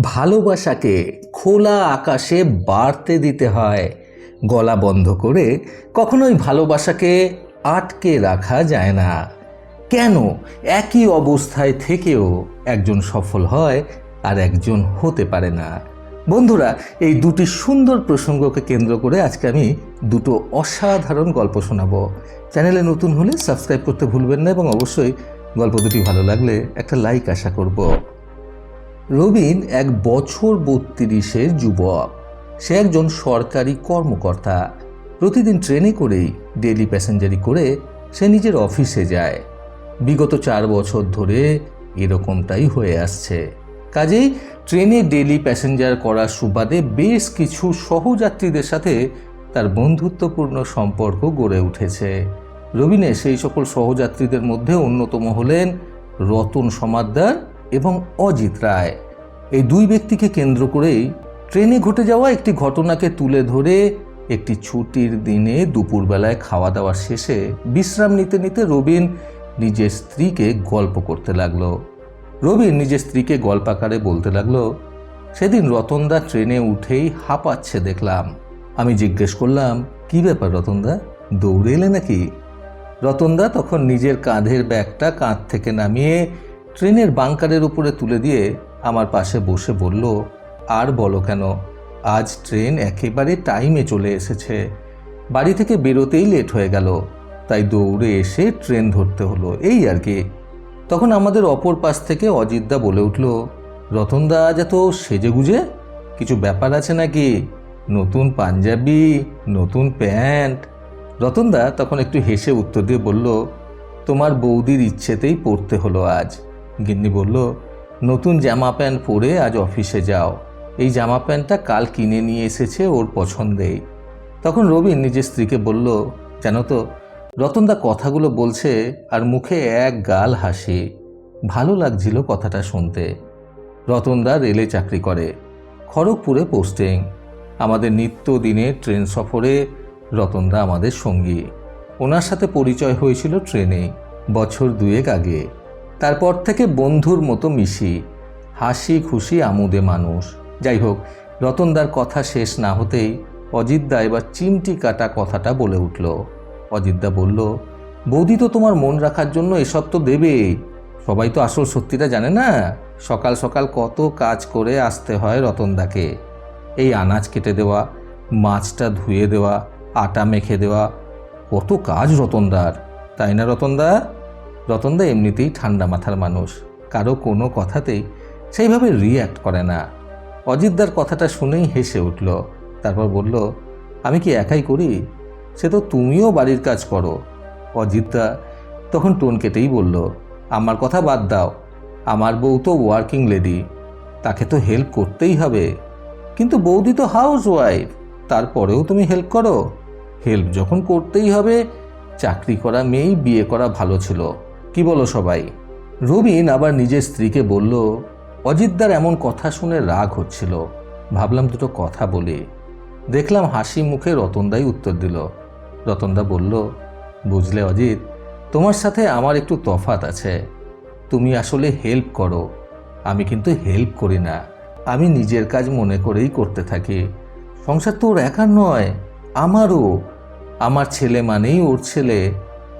ভালোবাসাকে খোলা আকাশে বাড়তে দিতে হয়। গলা বন্ধ করে কখনোই ভালোবাসাকে আটকে রাখা যায় না। কেন? একই অবস্থায় থেকেও একজন সফল হয় আর একজন হতে পারে না। বন্ধুরা, এই দুটি সুন্দর প্রসঙ্গকে কেন্দ্র করে আজকে আমি দুটো অসাধারণ গল্প শোনাবো। চ্যানেলে নতুন হলে সাবস্ক্রাইব করতে ভুলবেন না এবং অবশ্যই গল্প দুটি ভালো লাগলে একটা লাইক আশা করব। রবিন এক বছর বত্রিশের যুবক। সে একজন সরকারি কর্মকর্তা। প্রতিদিন ট্রেনে করেই ডেলি প্যাসেঞ্জারি করে সে নিজের অফিসে যায়। বিগত চার বছর ধরে এরকমটাই হয়ে আসছে। কাজেই ট্রেনে ডেলি প্যাসেঞ্জার করার সুবাদে বেশ কিছু সহযাত্রীদের সাথে তার বন্ধুত্বপূর্ণ সম্পর্ক গড়ে উঠেছে। রবিনের সেই সকল সহযাত্রীদের মধ্যে অন্যতম হলেন রতন সমাদ্দার এবং অজিত রায়। এই দুই ব্যক্তিকে কেন্দ্র করেই ট্রেনে ঘটে যাওয়া একটি ঘটনাকে তুলে ধরে একটি ছুটির দিনে দুপুরবেলায় খাওয়া দাওয়া শেষে বিশ্রাম নিতে নিতে রবিন নিজের স্ত্রীকে গল্প করতে লাগল। রবিন নিজের স্ত্রীকে গল্পাকারে বলতে লাগল, সেদিন রতনদা ট্রেনে উঠেই হাঁপাচ্ছে দেখলাম। আমি জিজ্ঞেস করলাম, কি ব্যাপার রতনদা, দৌড়ে এলে নাকি? রতনদা তখন নিজের কাঁধের ব্যাগটা কাঁধ থেকে নামিয়ে ট্রেনের বাংকারের উপরে তুলে দিয়ে আমার পাশে বসে বলল, আর বলো কেন? আজ ট্রেন একেবারে টাইমে চলে এসেছে। বাড়ি থেকে বেরোতেই লেট হয়ে গেল। তাই দৌড়ে এসে ট্রেন ধরতে হলো। এই আর কি। তখন আমাদের অপর পাশ থেকে অজিতদা বলে উঠল রতনদা আজ এত সেজে গুজে কিছু ব্যাপার আছে নাকি? নতুন পাঞ্জাবি, নতুন প্যান্ট? রতনদা তখন একটু হেসে উত্তর দিয়ে বলল, তোমার বৌদির ইচ্ছেতেই পড়তে হলো আজ। গিন্নি বলল, নতুন জামা প্যান্ট পরে আজ অফিসে যাও। এই জামা প্যান্টটা কাল কিনে নিয়ে এসেছে ওর পছন্দেই তখন রবিন নিজের স্ত্রীকে বলল, জানো তো রতনদা কথাগুলো বলছে আর মুখে এক গাল হাসি। ভালো লাগছিল কথাটা শুনতে। রতনদা রেলে চাকরি করে, খড়গপুরে পোস্টিং। আমাদের নিত্যদিনের ট্রেন সফরে রতনদা আমাদের সঙ্গী। ওনার সাথে পরিচয় হয়েছিল ট্রেনে, বছর দুয়েক আগে। তারপর থেকে বন্ধুর মতো মিশি। হাসি খুশি আমোদে মানুষ। যাই হোক রতনদার কথা শেষ না হতেই অজিতদা এবার চিমটি কাটা কথাটা বলে উঠল। অজিতদা বলল, বৌদি তো তোমার মন রাখার জন্য এসব তো দেবেই সবাই তো আসল সত্যিটা জানে না। সকাল সকাল কত কাজ করে আসতে হয় রতনদাকে এই আনাজ কেটে দেওয়া, মাছটা ধুয়ে দেওয়া, আটা মেখে দেওয়া, কত কাজ রতনদার। তাই না রতনদা রতনদা এমনিতেই ঠান্ডা মাথার মানুষ। কারও কোনো কথাতেই সেইভাবে রিয়্যাক্ট করে না। অজিতদার কথাটা শুনেই হেসে উঠল। তারপর বলল, আমি কি একাই করি? সে তো তুমিও বাড়ির কাজ করো। অজিতদা তখন টোন কেটেই বলল, আমার কথা বাদ দাও। আমার বউ তো ওয়ার্কিং লেডি তাকে তো হেল্প করতেই হবে। কিন্তু বৌদি তো হাউস ওয়াইফ তারপরেও তুমি হেল্প করো। হেল্প যখন করতেই হবে, চাকরি করা মেয়েই বিয়ে করা ভালো ছিল। কি বলো সবাই? রবিন আবার নিজের স্ত্রীকে বলল, অজিতদার এমন কথা শুনে রাগ হচ্ছিল। ভাবলাম দুটো কথা বলি। দেখলাম হাসি মুখে রতনদাই উত্তর দিল। রতনদা বলল, বুঝলে অজিত, তোমার সাথে আমার একটু তফাত আছে। তুমি আসলে হেল্প করো। আমি কিন্তু হেল্প করি না। আমি নিজের কাজ মনে করেই করতে থাকি। সংসার তো ওর একার নয়, আমারও। আমার ছেলে মানেই ওর ছেলে।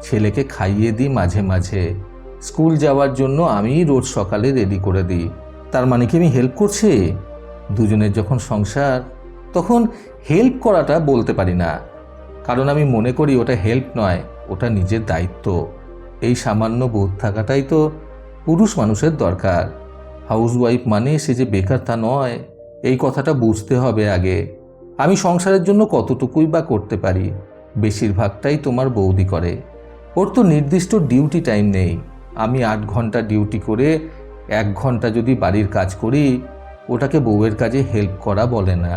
ছেলেকে খাইয়ে দিই মাঝে মাঝে। স্কুল যাওয়ার জন্য আমি রোজ সকালে রেডি করে দিই। তার মানে কি আমি হেল্প করছি? দুজনের যখন সংসার, তখন হেল্প করাটা বলতে পারি না। কারণ আমি মনে করি ওটা হেল্প নয়, ওটা নিজের দায়িত্ব। এই সামান্য বোধ থাকাটাই তো পুরুষ মানুষের দরকার। হাউসওয়াইফ মানে সে যে বেকার তা নয়, এই কথাটা বুঝতে হবে আগে। আমি সংসারের জন্য কতটুকুই বা করতে পারি, বেশিরভাগটাই তোমার বৌদি করে। ওর তো নির্দিষ্ট ডিউটি টাইম নেই। আমি আট ঘণ্টা ডিউটি করে এক ঘণ্টা যদি বাড়ির কাজ করি, ওটাকে বউয়ের কাজে হেল্প করা বলে না,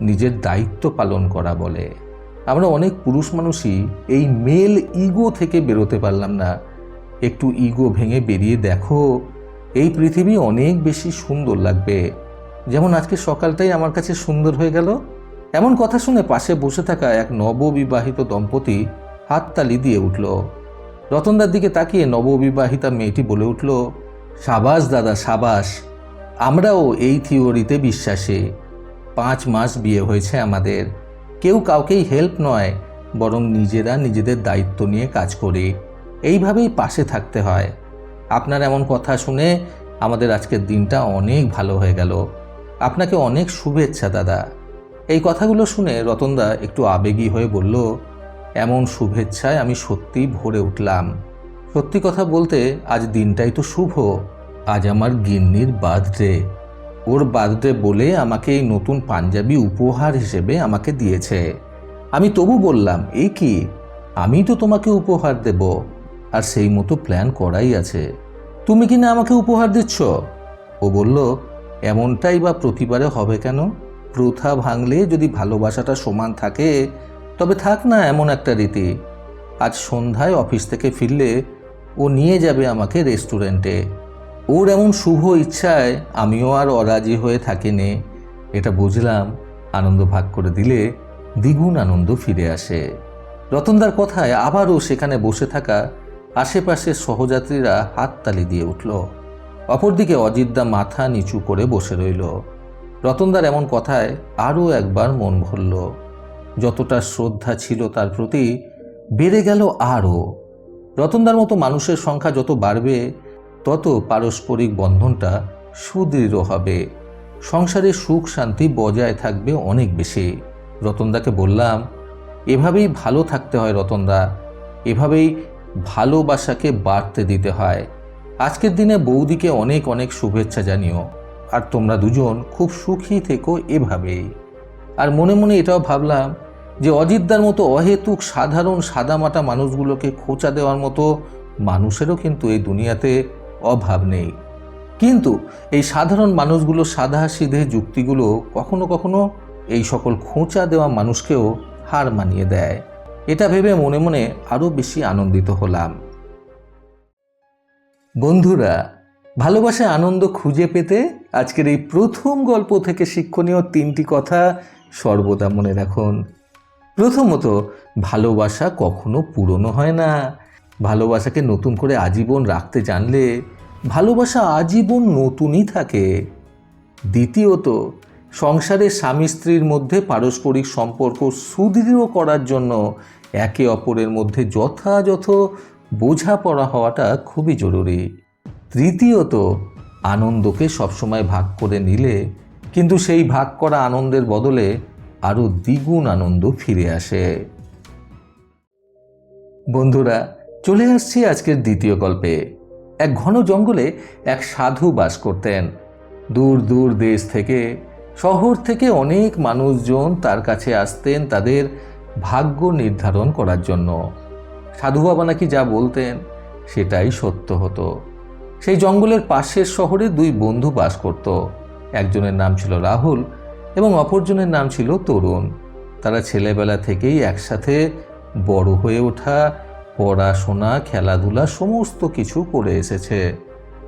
নিজের দায়িত্ব পালন করা বলে। আমরা অনেক পুরুষ মানুষই এই মেল ইগো থেকে বেরোতে পারলাম না। একটু ইগো ভেঙে বেরিয়ে দেখো, এই পৃথিবী অনেক বেশি সুন্দর লাগবে। যেমন আজকে সকালটাই আমার কাছে সুন্দর হয়ে গেল। এমন কথা শুনে পাশে বসে থাকা এক নববিবাহিত দম্পতি হাততালি দিয়ে উঠল। রতনদার দিকে তাকিয়ে নববিবাহিতা মেয়েটি বলে উঠল, সাবাস দাদা, সাবাস। আমরাও এই থিওরিতে বিশ্বাসী। পাঁচ মাস বিয়ে হয়েছে আমাদের। কেউ কাউকেই হেল্প নয়, বরং নিজেরা নিজেদের দায়িত্ব নিয়ে কাজ করি। এইভাবেই পাশে থাকতে হয়। আপনার এমন কথা শুনে আমাদের আজকের দিনটা অনেক ভালো হয়ে গেল। আপনাকে অনেক শুভেচ্ছা দাদা। এই কথাগুলো শুনে রতনদা একটু আবেগী হয়ে বলল এমন শুভেচ্ছায় আমি সত্যিই ভরে উঠলাম। সত্যি কথা বলতে আজ দিনটাই তো শুভ। আজ আমার গিন্নির বার্থডে। ওর বার্থডে বলে আমাকে এই নতুন পাঞ্জাবি উপহার হিসেবে আমাকে দিয়েছে। আমি তবু বললাম এই কি? আমি তো তোমাকে উপহার দেব। আর সেই মতো প্ল্যান করাই আছে। তুমি কি না আমাকে উপহার দিচ্ছ? ও বলল, এমনটাই বা প্রতিবারে হবে কেন? প্রথা ভাঙলে যদি ভালোবাসাটা সমান থাকে তবে থাক না এমন একটা রীতি। আজ সন্ধ্যায় অফিস থেকে ফিরলে ও নিয়ে যাবে আমাকে রেস্টুরেন্টে। ওর এমন শুভ ইচ্ছায় আমিও আর অরাজি হয়ে থাকিনি। এটা বুঝলাম, আনন্দ ভাগ করে দিলে দ্বিগুণ আনন্দ ফিরে আসে। রতনদার কথায় আবারও সেখানে বসে থাকা আশেপাশের সহযাত্রীরা হাততালি দিয়ে উঠল। অপরদিকে অজিতদা মাথা নিচু করে বসে রইল। রতনদার এমন কথায় আরও একবার মন ভরল। যতটা শ্রদ্ধা ছিল তার প্রতি বেড়ে গেল আরও। রতনদার মতো মানুষের সংখ্যা যত বাড়বে, তত পারস্পরিক বন্ধনটা সুদৃঢ় হবে। সংসারে সুখ শান্তি বজায় থাকবে অনেক বেশি। রতনদাকে বললাম, এভাবেই ভালো থাকতে হয় রতনদা। এভাবেই ভালোবাসাকে বাড়তে দিতে হয়। আজকের দিনে বৌদিকে অনেক অনেক শুভেচ্ছা জানিও। আর তোমরা দুজন খুব সুখী থেকো এভাবেই। আর মনে মনে এটাও ভাবলাম যে অজিতদার মতো অহেতুক, সাধারণ, সাদামাটা মানুষগুলোকে খোঁচা দেওয়ার মতো মানুষেরও কিন্তু এই দুনিয়াতে অভাব নেই। কিন্তু এই সাধারণ মানুষগুলো সাদা সিধে যুক্তিগুলো কখনো কখনো এই সকল খোঁচা দেওয়া মানুষকেও হার মানিয়ে দেয়। এটা ভেবে মনে মনে আরও বেশি আনন্দিত হলাম। বন্ধুরা ভালোবাসা আনন্দ খুঁজে পেতে আজকের এই প্রথম গল্প থেকে শিক্ষণীয় তিনটি কথা সর্বদা মনে রাখুন। প্রথমত, ভালোবাসা কখনো পুরনো হয় না। ভালোবাসাকে নতুন করে আজীবন রাখতে জানলে ভালোবাসা আজীবন নতুনই থাকে। দ্বিতীয়ত, সংসারে স্বামী স্ত্রীর মধ্যে পারস্পরিক সম্পর্ক সুদৃঢ় করার জন্য একে অপরের মধ্যে যথাযথ বোঝাপড়া হওয়াটা খুবই জরুরি। তৃতীয়ত, আনন্দকে সবসময় ভাগ করে নিলে, কিন্তু সেই ভাগ করা আনন্দের বদলে আরও দ্বিগুণ আনন্দ ফিরে আসে। বন্ধুরা, চলে আসছি আজকের দ্বিতীয় গল্পে। এক ঘন জঙ্গলে এক সাধু বাস করতেন। দূর দূর দেশ থেকে, শহর থেকে অনেক মানুষজন তার কাছে আসতেন তাদের ভাগ্য নির্ধারণ করার জন্য। সাধু বাবা নাকি যা বলতেন, সেটাই সত্য হতো। সেই জঙ্গলের পাশের শহরে দুই বন্ধু বাস করত। একজনের নাম ছিল রাহুল এবং অপরজনের নাম ছিল তরুণ। তারা ছেলেবেলা থেকেই একসাথে বড় হয়ে ওঠা, পড়াশোনা, খেলাধুলা সমস্ত কিছু করে এসেছে।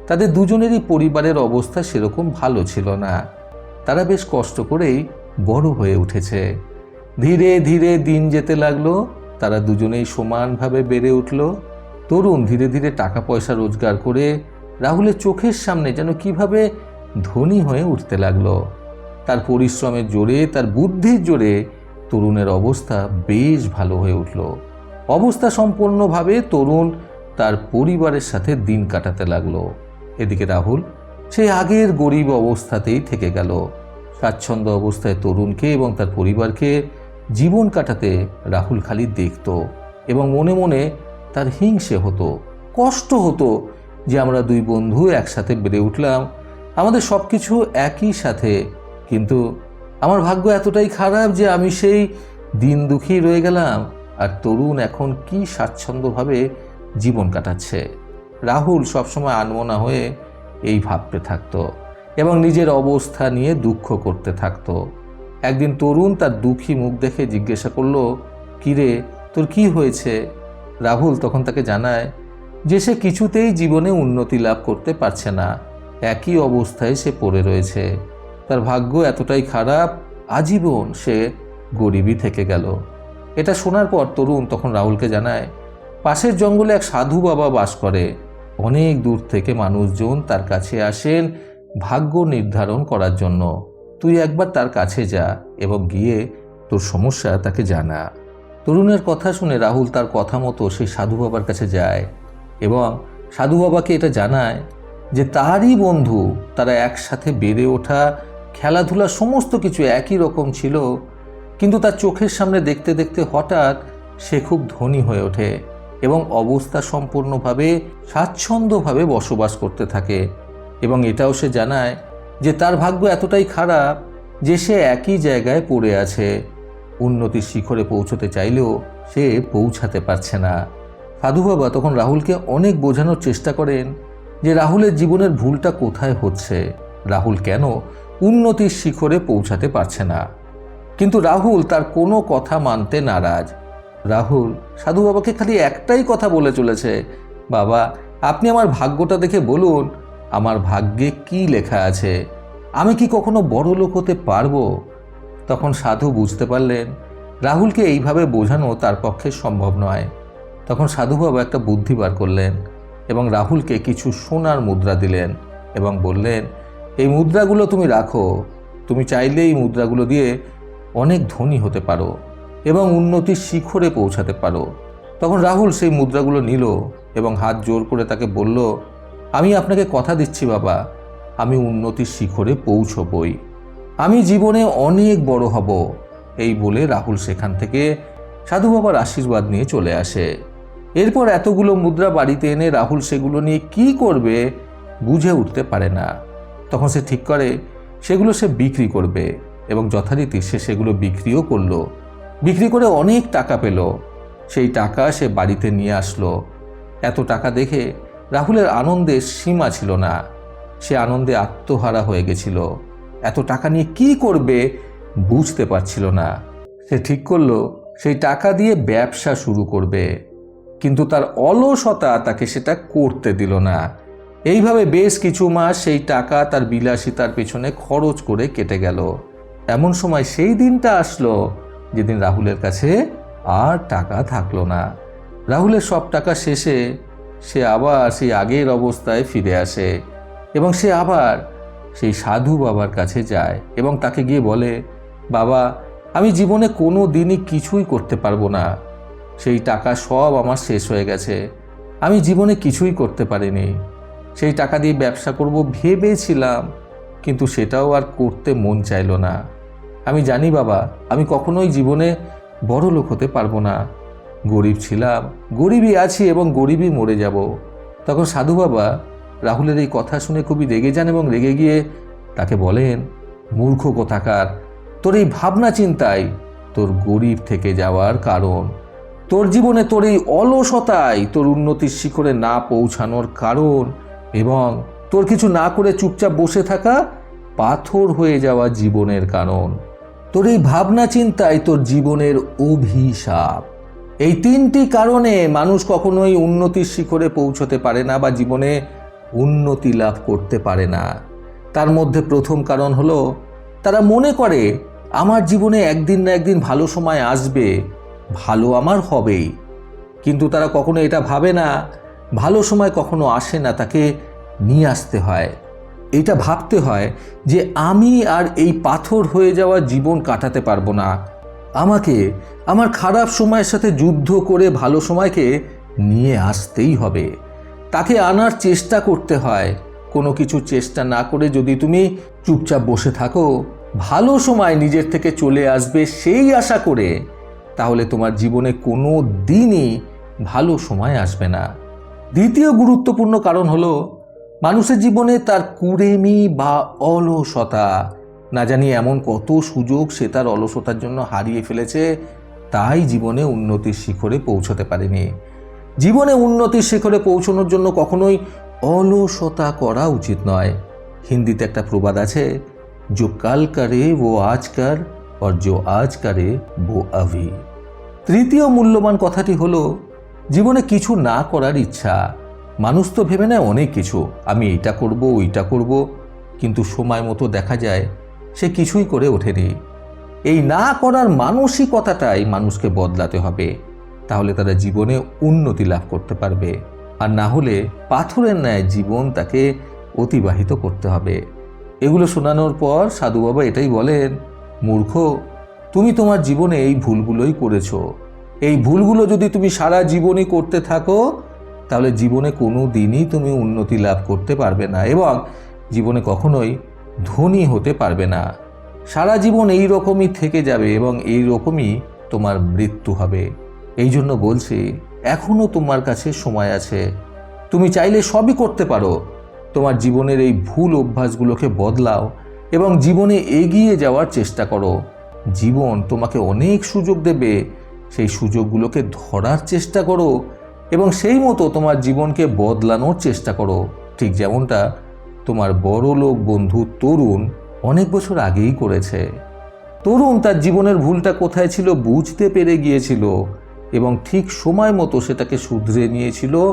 তাদের দুজনেরই পরিবারের অবস্থা সেরকম ভালো ছিল না। তারা বেশ কষ্ট করেই বড় হয়ে উঠেছে। ধীরে ধীরে দিন যেতে লাগল, তারা দুজনেই সমানভাবে বেড়ে উঠল। তরুণ ধীরে ধীরে টাকা পয়সা রোজগার করে রাহুলের চোখের সামনে যেন কীভাবে ধনী হয়ে উঠতে লাগল। তার পরিশ্রমের জোরে, তার বুদ্ধির জোরে তরুণের অবস্থা বেশ ভালো হয়ে উঠল। অবস্থা সম্পূর্ণভাবে তরুণ তার পরিবারের সাথে দিন কাটাতে লাগল। এদিকে রাহুল, সে আগের গরিব অবস্থাতেই থেকে গেল। স্বাচ্ছন্দ্য অবস্থায় তরুণকে এবং তার পরিবারকে জীবন কাটাতে রাহুল খালি দেখত এবং মনে মনে তার হিংসে হতো, কষ্ট হতো যে আমরা দুই বন্ধু একসাথে বেড়ে উঠলাম। আমাদের সব কিছু একই সাথে কিন্তু আমার ভাগ্য এতটাই খারাপ যে আমি সেই দিন দুঃখী রয়ে গেলাম। আর তরুণ এখন কি স্বাচ্ছন্দ্যভাবে জীবন কাটাচ্ছে? রাহুল সবসময় আনমনা হয়ে এই ভাবতে থাকতো এবং নিজের অবস্থা নিয়ে দুঃখ করতে থাকতো। একদিন তরুণ তার দুঃখী মুখ দেখে জিজ্ঞাসা করল, কিরে, তোর কি হয়েছে? রাহুল তখন তাকে জানায় যে সে কিছুতেই জীবনে উন্নতি লাভ করতে পারছে না। একই অবস্থায় সে পড়ে রয়েছে। তার ভাগ্য এতটাই খারাপ, আজীবন সে গরিবই থেকে গেল। এটা শোনার পর তরুণ তখন রাহুলকে জানায়, পাশের জঙ্গলে এক সাধু বাবা বাস করে। অনেক দূর থেকে মানুষজন তার কাছে আসেন ভাগ্য নির্ধারণ করার জন্য। তুই একবার তার কাছে যা এবং গিয়ে তোর সমস্যা তাকে জানা। তরুণের কথা শুনে রাহুল তার কথা মতো সেই সাধু বাবার কাছে যায় এবং সাধু বাবাকে এটা জানায় যে তারই বন্ধু, তারা একসাথে বেড়ে ওঠা খেলাধুলা সমস্ত কিছু একই রকম ছিল, কিন্তু তার চোখের সামনে দেখতে দেখতে হঠাৎ সে খুব ধনী হয়ে ওঠে এবং অবস্থা সম্পূর্ণভাবে স্বাচ্ছন্দ্যভাবে বসবাস করতে থাকে এবং এটাও সে জানায় যে তার ভাগ্য এতটাই খারাপ যে সে একই জায়গায় পড়ে আছে। উন্নতির শিখরে পৌঁছতে চাইলেও সে পৌঁছাতে পারছে না। সাধু বাবা তখন রাহুলকে অনেক বোঝানোর চেষ্টা করেন যে রাহুলের জীবনের ভুলটা কোথায় হচ্ছে। রাহুল কেন উন্নতির শিখরে পৌঁছাতে পারছে না। কিন্তু রাহুল তার কোনো কথা মানতে নারাজ। রাহুল, সাধু বাবাকে খালি একটাই কথা বলে চলেছে, বাবা, আপনি আমার ভাগ্যটা দেখে বলুন, আমার ভাগ্যে কি লেখা আছে? আমি কি কখনো বড় লোক হতে পারব? তখন সাধু বুঝতে পারলেন, রাহুলকে এইভাবে বোঝানো তার পক্ষে সম্ভব নয়। তখন সাধু বাবা একটা বুদ্ধি বার করলেন এবং রাহুলকে কিছু সোনার মুদ্রা দিলেন এবং বললেন এই মুদ্রাগুলো তুমি রাখো। তুমি চাইলে এই মুদ্রাগুলো দিয়ে অনেক ধনী হতে পারো এবং উন্নতির শিখরে পৌঁছাতে পারো। তখন রাহুল সেই মুদ্রাগুলো নিল এবং হাত জোর করে তাকে বলল, আমি আপনাকে কথা দিচ্ছি বাবা। আমি উন্নতির শিখরে পৌঁছবই। আমি জীবনে অনেক বড় হব। এই বলে রাহুল সেখান থেকে সাধু বাবার আশীর্বাদ নিয়ে চলে আসে। এরপর এতগুলো মুদ্রা বাড়িতে এনে রাহুল সেগুলো নিয়ে কি করবে বুঝে উঠতে পারে না। তখন সে ঠিক করে, সেগুলো সে বিক্রি করবে এবং যথারীতি সে সেগুলো বিক্রিও করল। বিক্রি করে অনেক টাকা পেল। সেই টাকা সে বাড়িতে নিয়ে আসলো। এত টাকা দেখে রাহুলের আনন্দের সীমা ছিল না। সে আনন্দে আত্মহারা হয়ে গেছিল। এত টাকা নিয়ে কি করবে বুঝতে পারছিল না। সে ঠিক করল, সেই টাকা দিয়ে ব্যবসা শুরু করবে। কিন্তু তার অলসতা তাকে সেটা করতে দিল না। এইভাবে বেশ কিছু মাস সেই টাকা তার বিলাসিতার পেছনে খরচ করে কেটে গেল। এমন সময় সেই দিনটা আসলো যেদিন রাহুলের কাছে আর টাকা থাকল না। রাহুলের সব টাকা শেষে সে আবার সেই আগের অবস্থায় ফিরে আসে এবং সে আবার সেই সাধু বাবার কাছে যায় এবং তাকে গিয়ে বলে, বাবা, আমি জীবনে কোনো দিনই কিছুই করতে পারব না। সেই টাকা সব আমার শেষ হয়ে গেছে। আমি জীবনে কিছুই করতে পারিনি। সেই টাকা দিয়ে ব্যবসা করব ভেবেছিলাম, কিন্তু সেটাও আর করতে মন চাইলো না। আমি জানি বাবা, আমি কখনোই জীবনে বড় লোক হতে পারব না। গরিব ছিলাম, গরিবই আছি এবং গরিবই মরে যাব। তখন সাধু বাবা রাহুলের এই কথা শুনে খুবই রেগে যান এবং রেগে গিয়ে তাকে বলেন, মূর্খ কোথাকার, তোর এই ভাবনা চিন্তাই তোর গরিব থেকে যাওয়ার কারণ। তোর জীবনে তোর এই অলসতাই তোর উন্নতির শিখরে না পৌঁছানোর কারণ। এবং তোর কিছু না করে চুপচাপ বসে থাকা পাথর হয়ে যাওয়া জীবনের কারণ তোর এই ভাবনা চিন্তায় তোর জীবনের অভিশাপ। এই তিনটি কারণে মানুষ কখনোই উন্নতির শিখরে পৌঁছতে পারে না বা জীবনে উন্নতি লাভ করতে পারে না। তার মধ্যে প্রথম কারণ হলো, তারা মনে করে, আমার জীবনে একদিন না একদিন ভালো সময় আসবে, ভালো আমার হবেই। কিন্তু তারা কখনো এটা ভাবে না ভালো সময় কখনো আসে না, তাকে নিয়ে আসতে হয়। এটা ভাবতে হয় যে আমি আর এই পাথর হয়ে যাওয়া জীবন কাটাতে পারব না। আমাকে, আমার খারাপ সময়ের সাথে যুদ্ধ করে ভালো সময়কে নিয়ে আসতেই হবে। তাকে আনার চেষ্টা করতে হয়। কোনো কিছু চেষ্টা না করে যদি তুমি চুপচাপ বসে থাকো, ভালো সময় নিজের থেকে চলে আসবে সেই আশা করে, তাহলে তোমার জীবনে কোনো দিনই ভালো সময় আসবে না। দ্বিতীয় গুরুত্বপূর্ণ কারণ হলো মানুষের জীবনে তার কুড়েমি বা অলসতা না জানি এমন কত সুযোগ সে তার অলসতার জন্য হারিয়ে ফেলেছে তাই জীবনে উন্নতির শিখরে পৌঁছতে পারেনি জীবনে উন্নতির শিখরে পৌঁছানোর জন্য কখনোই অলসতা করা উচিত নয় হিন্দিতে একটা প্রবাদ আছে जो कल करे वो आज कर और जो आज करे वो अभी তৃতীয় মূল্যবান কথাটি হলো জীবনে কিছু না করার ইচ্ছা। মানুষ তো ভেবে নেয় অনেক কিছু। আমি এইটা করব, ওইটা করব। কিন্তু সময় মতো দেখা যায়, সে কিছুই করে ওঠেনি। এই না করার মানসিকতাটাই মানুষকে বদলাতে হবে। তাহলে তারা জীবনে উন্নতি লাভ করতে পারবে। আর না হলে পাথরের ন্যায় জীবন তাকে অতিবাহিত করতে হবে। এগুলো শোনানোর পর সাধু বাবা এটাই বলেন, মূর্খ, তুমি তোমার জীবনে এই ভুলগুলোই করেছ। এই ভুলগুলো যদি তুমি সারা জীবনই করতে থাকো, তাহলে জীবনে কোনো দিনই তুমি উন্নতি লাভ করতে পারবে না এবং জীবনে কখনোই ধনী হতে পারবে না। সারা জীবন এই রকমই থেকে যাবে এবং এই রকমই তোমার মৃত্যু হবে। এই জন্য বলছি এখনও তোমার কাছে সময় আছে। তুমি চাইলে সবই করতে পারো। তোমার জীবনের এই ভুল অভ্যাসগুলোকে বদলাও এবং জীবনে এগিয়ে যাওয়ার চেষ্টা করো। জীবন তোমাকে অনেক সুযোগ দেবে সেই সুযোগগুলোকে ধরার চেষ্টা করো এবং সেই মতো তোমার জীবনকে বদলানোর চেষ্টা করো। ঠিক যেমনটা তোমার বড় লোক বন্ধু তরুণ অনেক বছর আগেই করেছে। তরুণ তার জীবনের ভুলটা কোথায় ছিল বুঝতে পেরে গিয়েছিল এবং ঠিক সময় মতো সেটাকে শুধরে নিয়েছিল,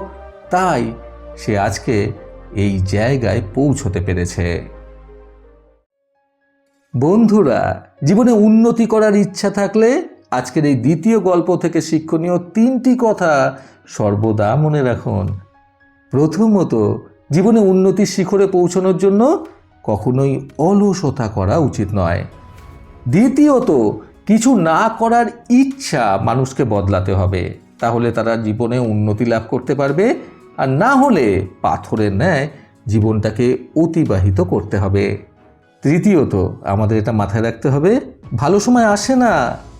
তাই সে আজকে এই জায়গায় পৌঁছতে পেরেছে। বন্ধুরা, জীবনে উন্নতি করার ইচ্ছা থাকলে আজকের এই দ্বিতীয় গল্প থেকে শিক্ষণীয় তিনটি কথা সর্বদা মনে রাখুন। প্রথমত, জীবনে উন্নতির শিখরে পৌঁছানোর জন্য কখনোই অলসতা করা উচিত নয়। দ্বিতীয়ত, কিছু না করার ইচ্ছা মানুষকে বদলাতে হবে। তাহলে তারা জীবনে উন্নতি লাভ করতে পারবে আর না হলে পাথরের ন্যায় জীবনটাকে অতিবাহিত করতে হবে। তৃতীয়ত, আমাদের এটা মাথায় রাখতে হবে, ভালো সময় আসে না